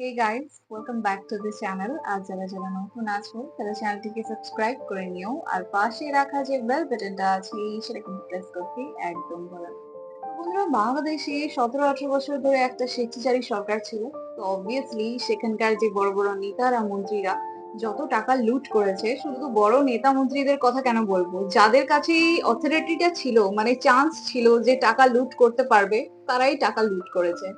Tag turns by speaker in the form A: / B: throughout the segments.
A: Hey guys welcome back to this channel আর যারা যারা নতুন আছো তারা চ্যানেলটিকে সাবস্ক্রাইব করে নিও আর পাশে রাখা যে বেল বাটনটা আছে সেটা কিন্তু প্রেস করতে একদম ভুলো বন্ধুরা বাংলাদেশে সতেরো আঠারো বছর ধরে একটা স্বেচ্ছাচারী সরকার ছিল তো অবভিয়াসলি সেখানকার যে বড় বড় নেতারা মন্ত্রীরা যত টাকা লুট করেছে শুধু বড় নেতা মন্ত্রীদের কথা কেন বলব যাদের কাছে অথরিটিটা ছিল মানে চান্স ছিল যে টাকা লুট করতে পারবে তারাই টাকা লুট করেছে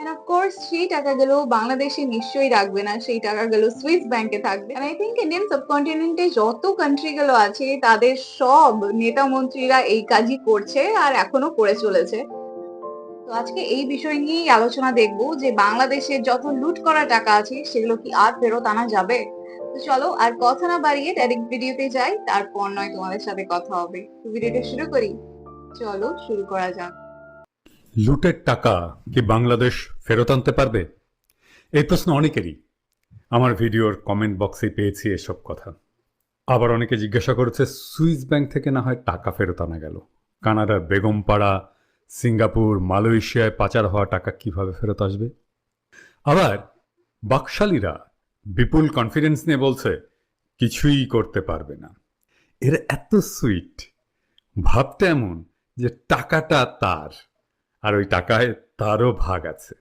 A: এন্ড অফ কোর্স সেই টাকাগুলো বাংলাদেশে নিশ্চয়ই রাখবে না, সেই টাকাগুলো সুইস ব্যাংকে থাকবে। আই থিঙ্ক ইন্ডিয়ান সাবকন্টিনেন্টে যত কান্ট্রি গুলো আছে, তাদের সব নেতা মন্ত্রীরা এই কাজই করছে আর এখনও করে চলেছে। তো আজকে এই বিষয় নিয়েই আলোচনা দেখব যে বাংলাদেশে যত লুট করা টাকা আছে, সেগুলো কি আর ফেরত আনা যাবে? তো চলো আর কথা না বাড়িয়ে ডাইরেক্ট ভিডিওতে যাই, তারপর নয় তোমাদের সাথে কথা হবে। ভিডিওটা শুরু করি। চলো শুরু করা যাক।
B: লুটের টাকা কি বাংলাদেশ ফেরত আনতে পারবে? এই প্রশ্ন অনেকেরই। আমার ভিডিওর কমেন্ট বক্সে পেয়েছি এসব কথা। আবার অনেকে জিজ্ঞাসা করেছে, সুইস ব্যাংক থেকে না হয় টাকা ফেরত আনা গেল? কানাডার বেগমপাড়া, সিঙ্গাপুর, মালয়েশিয়ায় পাচার হওয়া টাকা কীভাবে ফেরত আসবে? আবার বাকশালীরা বিপুল কনফিডেন্স নিয়ে বলছে, কিছুই করতে পারবে না। এরা এত সুইট ভাবতে এমন যে টাকাটা তার। আর ওই টাকায় তারও ভাগ আছে।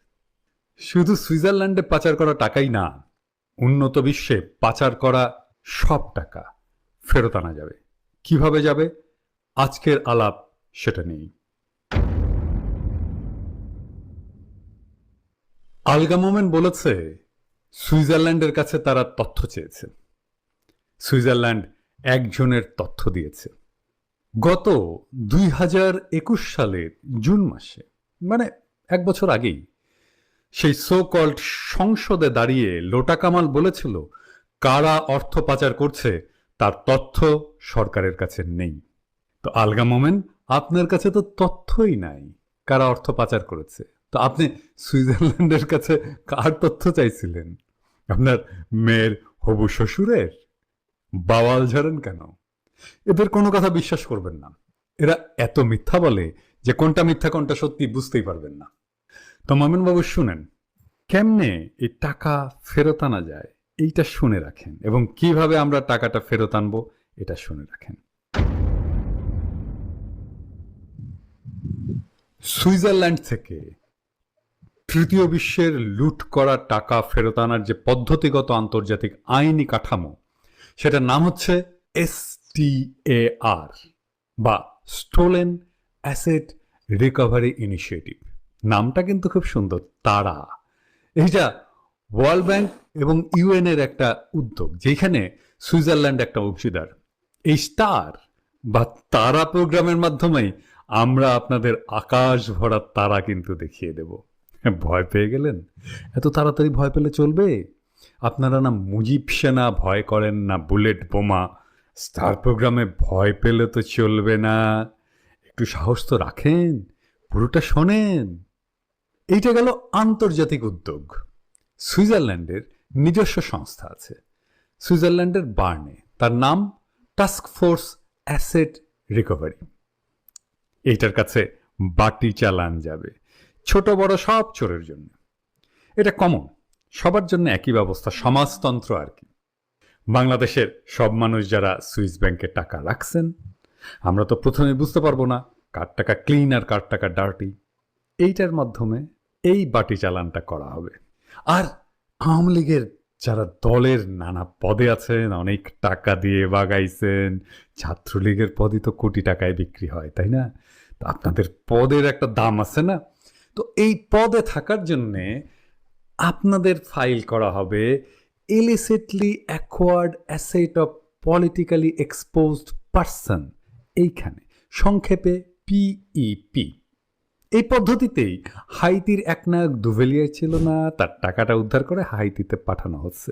B: শুধু সুইজারল্যান্ডে পাচার করা টাকাই না, উন্নত বিশ্বে পাচার করা সব টাকা ফেরত আনা যাবে। কীভাবে যাবে? আজকের আলাপ সেটা নেই আলগা মোমেন্ট বলেছে, সুইজারল্যান্ডের কাছে তারা তথ্য চেয়েছে। সুইজারল্যান্ড একজনের তথ্য দিয়েছে। গত দুই সালের জুন মাসে মানে এক বছর আগেই সেই সো কল্ড সংসদে দাঁড়িয়ে লোটা কামাল বলেছিল, কারা অর্থ পাচার করছে তার তথ্য সরকারের কাছে নেই। তো আলগা মোমেন, আপনার কাছে তো তথ্যই নাই, কারা অর্থ পাচার করেছে। তো আপনি সুইজারল্যান্ডের কাছে কার তথ্য চাইছিলেন? আপনার মেয়ের হবু শ্বশুরের? বাওয়াল ঝাড়েন কেন? এদের কোনো কথা বিশ্বাস করবেন না। এরা এত মিথ্যা বলে যে কোনটা মিথ্যা, কোনটা সত্যি বুঝতেই পারবেন না। তো মামুন বাবু শুনেন, কেমনে এই টাকা ফেরত আনা যায়? এইটা শুনে রাখেন এবং কীভাবে আমরা টাকাটা ফেরত আনব এটা শুনে রাখেন। সুইজারল্যান্ড থেকে তৃতীয় বিশ্বের লুট করা টাকা ফেরত আনার যে পদ্ধতিগত আন্তর্জাতিক আইনি কাঠামো, সেটার নাম হচ্ছে এসটিএআর বা স্টোলেন অ্যাসেট রিকভারি ইনিশিয়েটিভ। নামটা কিন্তু খুব সুন্দর, তারা। এইটা ওয়ার্ল্ড ব্যাংক এবং ইউএন এর একটা উদ্যোগ, যেখানে সুইজারল্যান্ড একটা অংশীদার। এই স্টার বা তারা প্রোগ্রামের মাধ্যমেই আমরা আপনাদের আকাশ ভরা তারা কিন্তু দেখিয়ে দেব। ভয় পেয়ে গেলেন? এত তাড়াতাড়ি ভয় পেলে চলবে? আপনারা না মুজিব সেনা ভয় করেন না, বুলেট বোমা। স্টার প্রোগ্রামে ভয় পেলে তো চলবে না। একটু সাহস তো রাখেন, পুরোটা শোনেন। এইটা গেল আন্তর্জাতিক উদ্যোগ। সুইজারল্যান্ডের নিজস্ব সংস্থা আছে, সুইজারল্যান্ডের বার্নে। তার নাম টাস্ক ফোর্স অ্যাসেট রিকভারি। এইটার কাছে বাটি চালান যাবে, ছোট বড় সব চোরের জন্য। এটা কমন সবার জন্য একই ব্যবস্থা, সমাজতন্ত্র আর কি। বাংলাদেশের সব মানুষ যারা সুইস ব্যাংকে টাকা রাখছেন আমরা তো প্রথমে বুঝতে পারব না কার টাকা ক্লিন আর কার টাকা ডার্টি এইটার মাধ্যমে এই বাটি চালানটা করা হবে। আর আওয়ামী লীগের যারা দলের নানা পদে আছেন, অনেক টাকা দিয়ে বাগাইছেন, ছাত্রলীগের পদই তো কোটি টাকায় বিক্রি হয়, তাই না? তো আপনাদের পদের একটা দাম আছে না? তো এই পদে থাকার জন্যে আপনাদের ফাইল করা হবে illicitly acquired asset of politically exposed person এইখানে, সংক্ষেপে পিইপি এই পদ্ধতিতেই হাইতির এক নায়ক দুভেলিয়ায় ছিল না, তার টাকাটা উদ্ধার করে হাইতিতে পাঠানো হচ্ছে।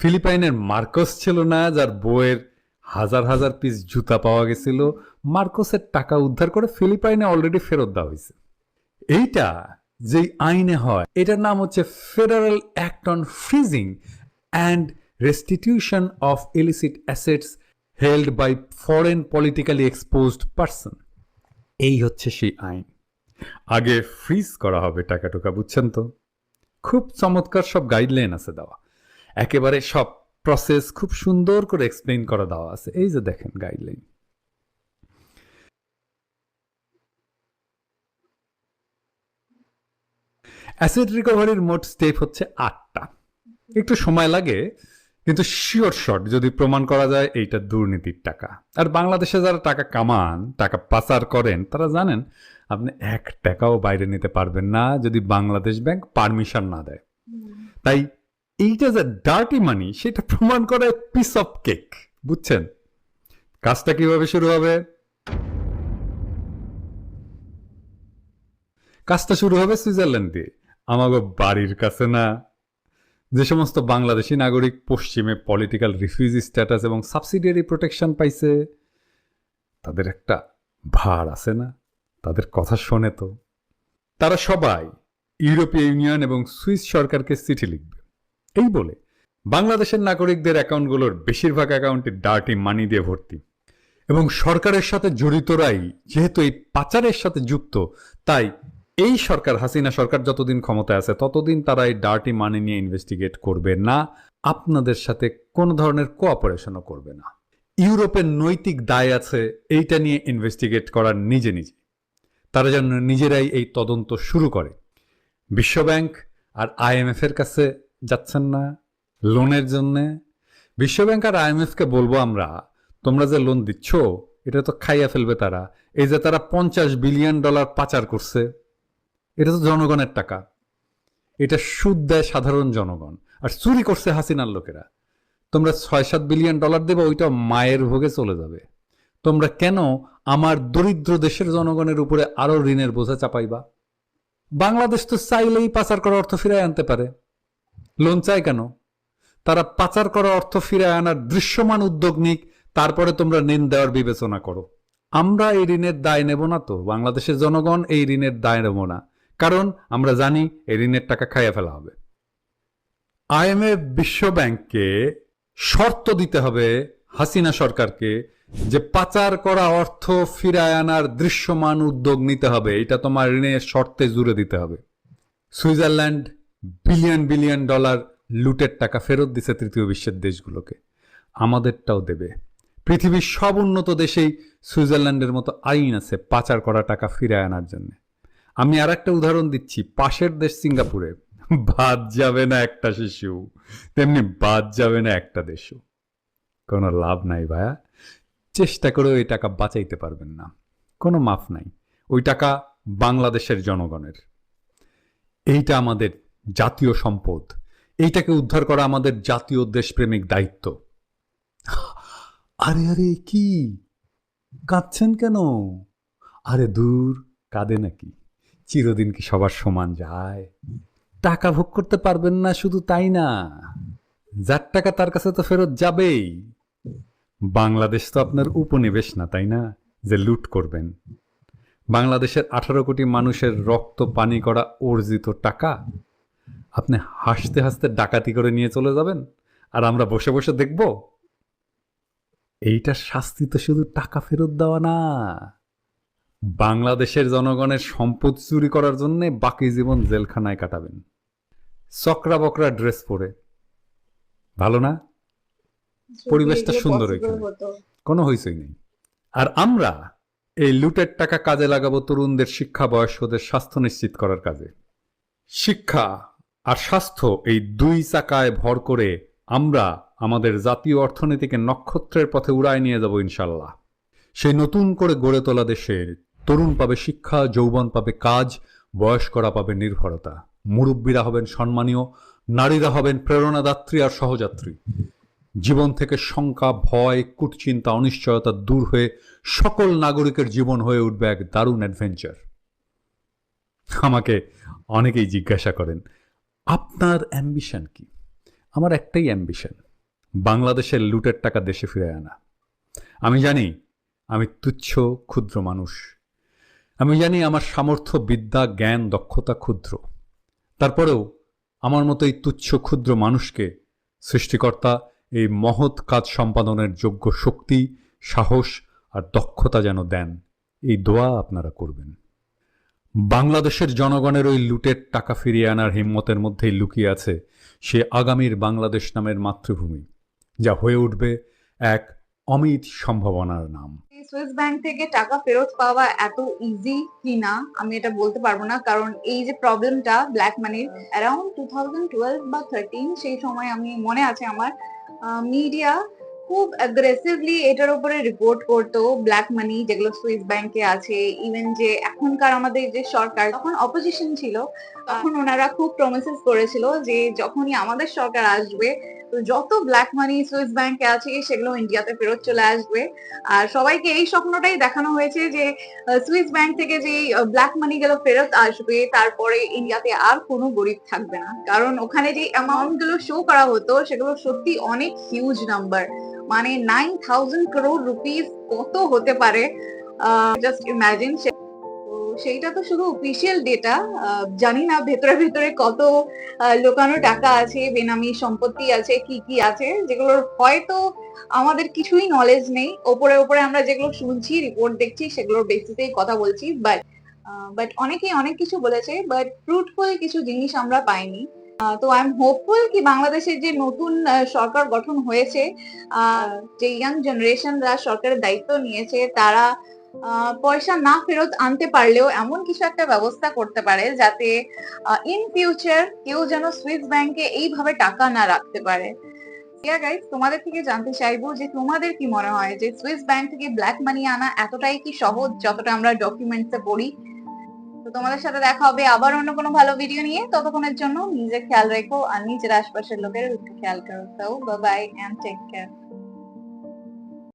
B: ফিলিপাইনের মার্কস ছিল না, যার বইয়ের হাজার হাজার পিস জুতা পাওয়া গেছিল, মার্কসের টাকা উদ্ধার করে ফিলিপাইনে অলরেডি ফেরত দেওয়া হয়েছে। এইটা যেই আইনে হয়, এটার নাম হচ্ছে federal act on freezing and restitution of illicit assets held by foreign politically exposed person এই হচ্ছে সেই আইন। আগে ফ্রিজ করা হবে টাকা টুকা বুঝছেন তো? খুব চমৎকার সব গাইডলাইন আছে দেওয়া। একেবারে সব প্রসেস খুব সুন্দর করে এক্সপ্লেন করা দেওয়া আছে। এই যে দেখেন গাইডলাইন অ্যাসিড রিকভারির মোট স্টেপ হচ্ছে আটটা। একটু সময় লাগে। কিন্তু শিওর শট যদি প্রমাণ করা যায় এইটা দুর্নীতির টাকা। আর বাংলাদেশে যারা টাকা কামান টাকা পাচার করেন তারা জানেন আপনি এক টাকাও বাইরে নিতে পারবেন না যদি বাংলাদেশ ব্যাংক পারমিশন না দেয়। তাই এইটা যে ডার্টি মানি সেটা প্রমাণ করে পিস অফ কেক বুঝছেন? কাজটা কীভাবে শুরু হবে? কাজটা শুরু হবে সুইজারল্যান্ড। দিয়ে আমাগো বাড়ির কাছে না। যে সমস্ত বাংলাদেশি নাগরিক পশ্চিমে পলিটিক্যাল রিফিউজি স্ট্যাটাস এবং সাবসিডিয়ারি প্রোটেকশন পাইছে, তাদের একটা ভার আছে না? তাদের কথা শোনে তো। তারা সবাই ইউরোপীয় ইউনিয়ন এবং সুইস সরকারকে চিঠি লিখবে। এই বলে বাংলাদেশের নাগরিকদের অ্যাকাউন্টগুলোর বেশিরভাগ অ্যাকাউন্টে ডার্টি মানি দিয়ে ভর্তি। এবং সরকারের সাথে জড়িতরাই যেহেতু এই পাচারের সাথে যুক্ত, তাই এই সরকার, হাসিনা সরকার যতদিন ক্ষমতায় আছে, ততদিন তারা এই ডার্টি মানি নিয়ে ইনভেস্টিগেট করবে না। আপনাদের সাথে কোনো ধরনের কোঅপারেশনও করবে না। ইউরোপের নৈতিক দায় আছে, এইটা নিয়ে ইনভেস্টিগেট করার নিজে নিজে। তারা যেন নিজেরাই এই তদন্ত শুরু করে। বিশ্বব্যাংক আর আইএমএফ এর কাছে যাচ্ছেন না লোনের জন্য। বিশ্বব্যাংক আর আইএমএফ কে বলব আমরা, তোমরা যে লোন দিচ্ছ, এটা তো খাইয়া ফেলবে তারা। এই যে তারা পঞ্চাশ বিলিয়ন ডলার পাচার করছে এটা তো জনগণের টাকা। এটা সুদ দেয় সাধারণ জনগণ। আর চুরি করছে হাসিনার লোকেরা। তোমরা ছয় সাত বিলিয়ন ডলার দেবে ওইটা মায়ের ভোগে চলে যাবে। তোমরা কেন আমার দরিদ্র দেশের জনগণের উপরে আরও ঋণের বোঝা চাপাইবা? বাংলাদেশ তো চাইলেই পাচার করা অর্থ ফিরায় আনতে পারে। লোন চায় কেন? তারা পাচার করা অর্থ ফিরায় আনার দৃশ্যমান উদ্যোগ নিক, তারপরে তোমরা ঋণ দেওয়ার বিবেচনা করো। আমরা এই ঋণের দায় নেব না তো। বাংলাদেশের জনগণ এই ঋণের দায় নেব না। কারণ আমরা জানি এই ঋণের টাকা খাইয়া ফেলা হবে। আইএমএফ বিশ্ব ব্যাংককে শর্ত দিতে হবে হাসিনা সরকারকে যে পাচার করা অর্থ ফিরায় আনার দৃশ্যমান উদ্যোগ নিতে হবে। এটা তোমার ঋণের শর্তে জুড়ে দিতে হবে। সুইজারল্যান্ড বিলিয়ন বিলিয়ন ডলার লুটের টাকা ফেরত দিছে তৃতীয় বিশ্বের দেশগুলোকে। আমাদেরটাও দেবে। পৃথিবীর সব উন্নত দেশেই সুইজারল্যান্ডের মতো আইন আছে পাচার করা টাকা ফিরায় আনার জন্য। আমি আর একটা উদাহরণ দিচ্ছি। পাশের দেশ সিঙ্গাপুরে। বাদ যাবে না একটা শিশু। তেমনি বাদ যাবে না একটা দেশও। কোনো লাভ নাই ভায়া। চেষ্টা করে ওই টাকা বাঁচাইতে পারবেন না। কোনো মাফ নাই। ওই টাকা বাংলাদেশের জনগণের। এইটা আমাদের জাতীয় সম্পদ। এইটাকে উদ্ধার করা আমাদের জাতীয় দেশপ্রেমিক দায়িত্ব। আরে আরে, কি? কাঁদছেন কেন? আরে দূর, কাঁদে নাকি? চিরদিন কি সবার সমান যায়? টাকা ভোগ করতে পারবেন না, শুধু তাই না। যার টাকা তার কাছে তো ফেরত যাবেই। বাংলাদেশ তো আপনার উপনিবেশ না, তাই না? যে লুট করবেন। বাংলাদেশের আঠারো কোটি মানুষের রক্ত, পানি করা অর্জিত টাকা, আপনি হাসতে হাসতে ডাকাতি করে নিয়ে চলে যাবেন, আর আমরা বসে বসে দেখব, এইটার শাস্তি তো শুধু টাকা ফেরত দেওয়া না। বাংলাদেশের জনগণের সম্পদ চুরি করার জন্য বাকি জীবন জেলখানায় কাটাবেন। চকরা বকরা ড্রেস পরে। ভালো না? পরিবেশটা সুন্দর এখানে। কোনো হইচই নেই। আর আমরা এই লুটের টাকা কাজে লাগাবো তরুণদের শিক্ষা বয়স্কদের স্বাস্থ্য নিশ্চিত করার কাজে। শিক্ষা আর স্বাস্থ্য এই দুই চাকায় ভর করে আমরা আমাদের জাতীয় অর্থনীতিকে নক্ষত্রের পথে উড়ায় নিয়ে যাব ইনশাল্লাহ। সেই নতুন করে গড়ে তোলা দেশের তরুণ পাবে শিক্ষা, যৌবন পাবে কাজ, বয়স্করা পাবে নির্ভরতা। মুরব্বীরা হবেন সম্মানীয়, নারীরা হবেন প্রেরণাদাত্রী আর সহযাত্রী। জীবন থেকে শঙ্কা, ভয়, কুটচিন্তা, অনিশ্চয়তা দূর হয়ে সকল নাগরিকের জীবন হয়ে উঠবে এক দারুণ অ্যাডভেঞ্চার আমাকে অনেকেই জিজ্ঞাসা করেন, আপনার অ্যাম্বিশন কি? আমার একটাই অ্যাম্বিশন বাংলাদেশের লুটের টাকা দেশে ফিরে আনা। আমি জানি, আমি তুচ্ছ, ক্ষুদ্র মানুষ। আমি জানি আমার সামর্থ্য, বিদ্যা, জ্ঞান, দক্ষতা ক্ষুদ্র। তারপরেও আমার মতো এই তুচ্ছ, ক্ষুদ্র মানুষকে সৃষ্টিকর্তা, এই মহৎ কাজ সম্পাদনের যোগ্য শক্তি, সাহস আর দক্ষতা যেন দেন, এই দোয়া আপনারা করবেন। বাংলাদেশের জনগণের ওই লুটের টাকা ফিরিয়ে আনার হিম্মতের মধ্যেই লুকিয়ে আছে সে আগামীর বাংলাদেশ নামের মাতৃভূমি, যা হয়ে উঠবে এক অমিত সম্ভাবনার নাম।
A: সুইস ব্যাংক থেকে টাকা ফেরত পাওয়া এত ইজি কিনা আমি এটা বলতে পারব না। কারণ এই যে প্রবলেমটা ব্ল্যাক মানির অ্যারাউন্ড টু থাউজেন্ড টুয়েলভ বা থার্টিন সেই সময় আমি, মনে আছে আমার মিডিয়া খুব অ্যাগ্রেসিভলি এটার উপরে রিপোর্ট করতো ব্ল্যাক মানি যেগুলো সুইস ব্যাংকে আছে ইভেন যে এখনকার আমাদের যে সরকার তখন অপোজিশন ছিল, তখন ওনারা খুব প্রমিসেস করেছিল যে যখনই আমাদের সরকার আসবে যত ব্ল্যাক মানি সুইস ব্যাংকে আছে, সেগুলো ইন্ডিয়াতে ফেরত চলে আসবে। আর সবাইকে এই স্বপ্নটাই দেখানো হয়েছে যে সুইস ব্যাংক থেকে যে ব্ল্যাক মানি গুলো ফেরত আসবে, তারপরে ইন্ডিয়াতে আর কোনো গরিব থাকবে না। কারণ ওখানে যে অ্যামাউন্টগুলো শো করা হতো, সেগুলো সত্যি অনেক হিউজ নাম্বার মানে নাইন থাউজেন্ড করোড় রুপিস কত হতে পারে? জাস্ট ইমাজিন সেইটা তো শুধু অফিসিয়াল ডেটা জানি না ভেতরে ভেতরে কত লোকানো টাকা আছে, বেনামি সম্পত্তি আছে, কি কি আছে, যেগুলোর হয়তো আমাদের কিছুই নলেজ নেই। ওপরে ওপরে আমরা যেগুলো শুনছি রিপোর্ট দেখছি, সেগুলোর বেসিসেই কথা বলছি বাট বাট অনেকেই অনেক কিছু বলেছে বাট ফ্রুটফুল কিছু জিনিস আমরা পাইনি। তো আই এম হোপফুল কি বাংলাদেশের যে নতুন সরকার গঠন হয়েছে যে ইয়াং জেনারেশনরা সরকারের দায়িত্ব নিয়েছে, তারা পয়সা না ফেরত আনতে পারলেও এমন কিছু একটা ব্যবস্থা করতে পারে যাতে ইন ফিউচার কেউ যেন সুইস ব্যাংকে এইভাবে টাকা না রাখতে পারে। গাইস তোমাদের থেকে জানতে চাইব যে তোমাদের কি মনে হয় যে সুইস ব্যাংক থেকে ব্ল্যাক মানি আনা এতটাই কি সহজ, যতটা আমরা ডকুমেন্টসে পড়ি? তো তোমাদের সাথে দেখা হবে আবার অন্য কোনো ভালো ভিডিও নিয়ে। ততক্ষণের জন্য নিজের খেয়াল রেখো আর নিজের আশপাশের লোকের খেয়াল করো। Bye bye and take care